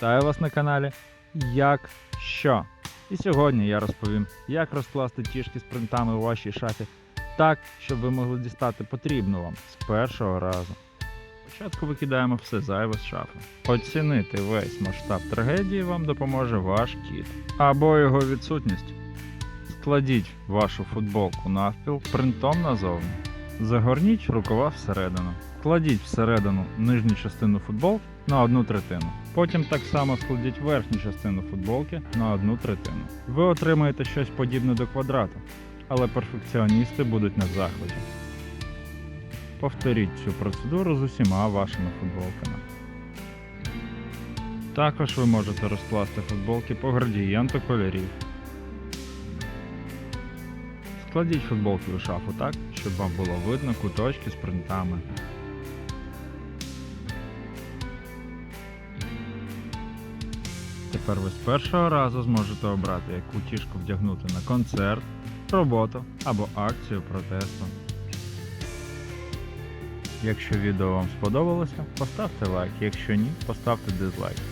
Вітаю вас на каналі Як що. І сьогодні я розповім, як розкласти тішки з принтами у вашій шафі так, щоб ви могли дістати потрібну вам з першого разу. Спочатку викидаємо все зайве з шафи. Оцінити весь масштаб трагедії вам допоможе ваш кіт або його відсутність. Складіть вашу футболку навпіл принтом назовні. Загорніть рукава всередину. Кладіть всередину нижню частину футболки на одну третину. Потім так само складіть верхню частину футболки на одну третину. Ви отримаєте щось подібне до квадрату, але перфекціоністи будуть на захваті. Повторіть цю процедуру з усіма вашими футболками. Також ви можете розкласти футболки по градієнту кольорів. Складіть футболки у шафу так, щоб вам було видно куточки з принтами. Тепер ви з першого разу зможете обрати, яку тішку вдягнути на концерт, роботу або акцію протесту. Якщо відео вам сподобалося, поставте лайк, якщо ні, поставте дизлайк.